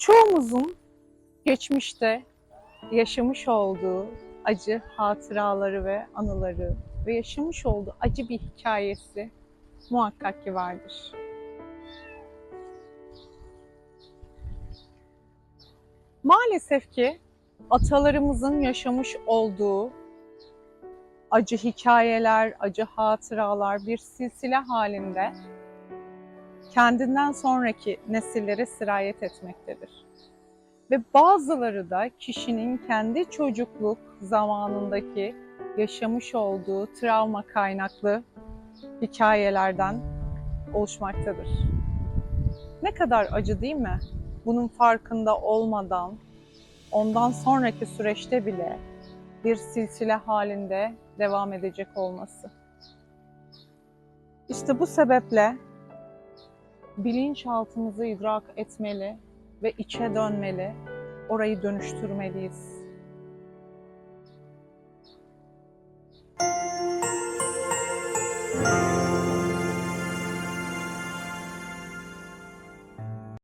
Çoğumuzun geçmişte yaşamış olduğu acı hatıraları ve anıları ve yaşamış olduğu acı bir hikayesi muhakkak ki vardır. Maalesef ki atalarımızın yaşamış olduğu acı hikayeler, acı hatıralar bir silsile halinde kendinden sonraki nesillere sirayet etmektedir. Ve bazıları da kişinin kendi çocukluk zamanındaki yaşamış olduğu travma kaynaklı hikayelerden oluşmaktadır. Ne kadar acı değil mi? Bunun farkında olmadan ondan sonraki süreçte bile bir silsile halinde devam edecek olması. İşte bu sebeple bilinçaltımızı idrak etmeli ve içe dönmeli, orayı dönüştürmeliyiz.